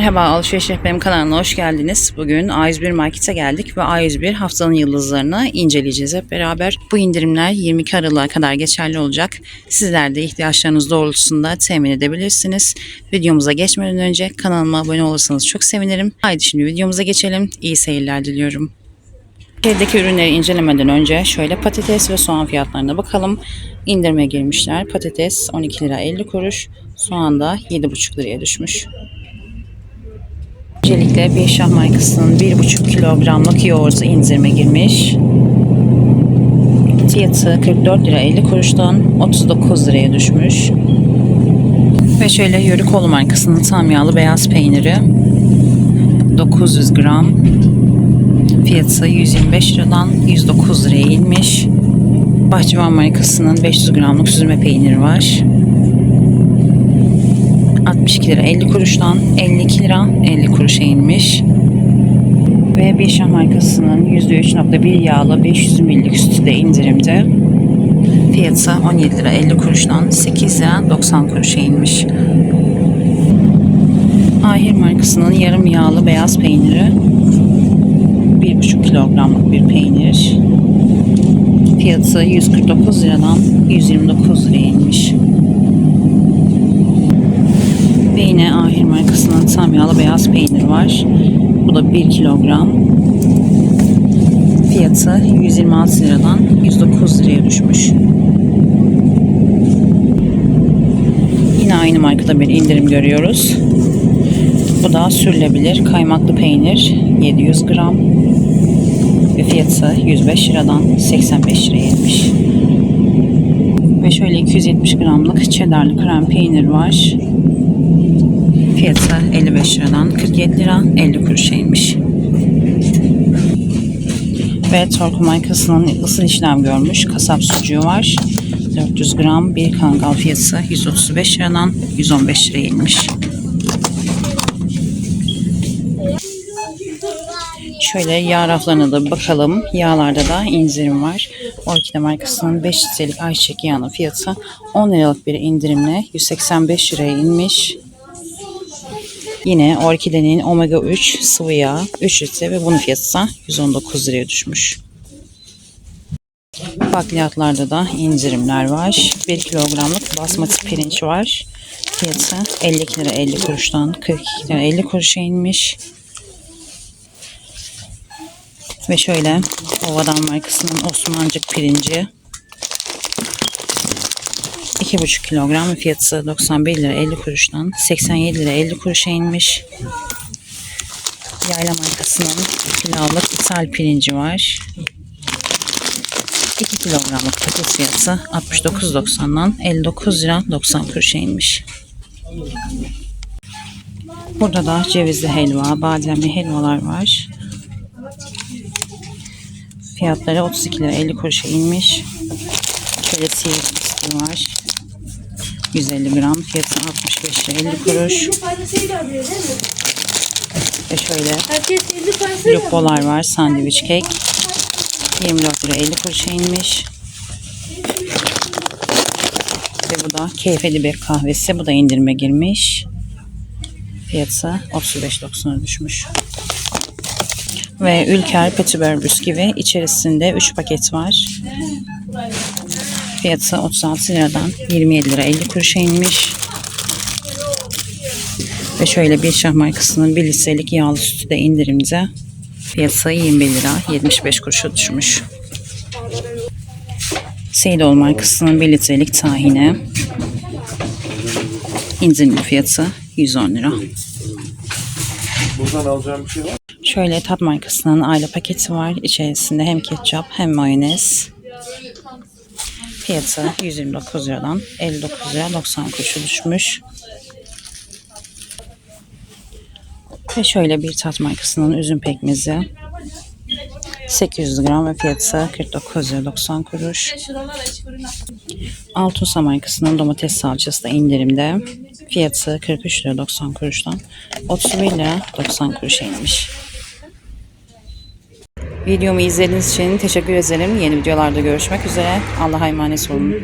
Merhaba Alışveriş Rehberim kanalına hoş geldiniz. Bugün A101 Market'e geldik ve A101 haftanın yıldızlarını inceleyeceğiz hep beraber. Bu indirimler 22 Aralık'a kadar geçerli olacak. Sizler de ihtiyaçlarınız doğrultusunda temin edebilirsiniz. Videomuza geçmeden önce kanalıma abone olursanız çok sevinirim. Haydi şimdi videomuza geçelim. İyi seyirler diliyorum. Evdeki ürünleri incelemeden önce şöyle patates ve soğan fiyatlarına bakalım. İndirime girmişler. Patates 12 lira 50 kuruş. Soğan da 7,5 liraya düşmüş. Öncelikle bir şah markasının 1,5 kilogramlık yoğurdu indirime girmiş. Fiyatı 44 lira 50 kuruştan 39 liraya düşmüş. Ve şöyle Yörükoğlu markasının tam yağlı beyaz peyniri 900 gram fiyatı 125 liradan 109 liraya inmiş. Bahçıvan markasının 500 gramlık süzme peyniri var. 62 lira 50 kuruştan 52 lira 50 kuruşa inmiş. Ve bir şah markasının %3.1 yağlı 500 ml'lik sütü de indirimde. Fiyatı 17 lira 50 kuruştan 8 lira 90 kuruşa inmiş. Ahir markasının yarım yağlı beyaz peyniri 1,5 kilogramlık bir peynir. Fiyatı 149 liradan 129 liraya inmiş. Ve yine Ahir markasının tam yağlı beyaz peynir var. Bu da 1 kilogram. Fiyatı 126 liradan 109 liraya düşmüş. Yine aynı markada bir indirim görüyoruz. Bu da sürülebilir kaymaklı peynir 700 gram ve fiyatı 105 liradan 85 liraya inmiş. Ve şöyle 270 gramlık cheddarlı krem peynir var. Fiyatı 55 liradan 47 lira 50 kuruşa inmiş. Ve Torku markasının ısıl işlem görmüş kasap sucuğu var. 400 gram bir kangal fiyatı 135 liradan 115 liraya inmiş. Şöyle yağ raflarına da bakalım. Yağlarda da indirim var. Orkide markasının 5 litrelik ayçiçek yağının fiyatı 10 liralık bir indirimle 185 liraya inmiş. Yine Orkide'nin Omega 3 sıvı yağ 3 litre ve bunun fiyatı ise 119 liraya düşmüş. Bakliyatlarda da indirimler var. 1 kilogramlık basmati pirinç var. Fiyatı 52 lira 50 kuruştan 42 lira 50 kuruşa inmiş. Ve şöyle Ovadan markasının Osmancık pirinci 2,5 kilogram fiyatı 91 lira 50 kuruştan 87 lira 50 kuruşa inmiş. Yayla markasının pilavlık ithal pirinci var. 2 kilogramlık paket fiyatı 69.90'dan 59 lira 90 kuruşa inmiş. Burada da cevizli helva, bademli helvalar var. Fiyatları 32 lira 50 kuruşa inmiş. Şöyle sihir var. 150 gram. Fiyatı 65 lira 50 kuruş. Ve şöyle lupolar var. Sandviç kek. 24 lira 50 kuruşa inmiş. Ve bu da keyfeli bir kahvesi. Bu da indirime girmiş. Fiyatı 35.90'a düşmüş. Ve Ülker Petibör bisküvi içerisinde 3 paket var. Fiyatı 36 liradan 27 lira 50 kuruşa inmiş. Ve şöyle bir şah markasının 1 litrelik yağlı sütü de indirimde. Fiyatı 21 lira 75 kuruşa düşmüş. Seydoğlu markasının 1 litrelik tahine. İndirimli fiyatı 110 lira. Buradan alacağım bir şey var. Şöyle tat markasının aile paketi var. İçerisinde hem ketçap hem mayonez. Fiyatı 129 liradan 59 lira 90 kuruşa düşmüş. Ve şöyle bir tat markasının üzüm pekmezi. 800 gram ve fiyatı 49 lira 90 kuruş. Altusa markasının domates salçası da indirimde. Fiyatı 43 lira 90 kuruştan 31 lira 90 kuruşa inmiş. Videomu izlediğiniz için teşekkür ederim. Yeni videolarda görüşmek üzere. Allah'a emanet olun.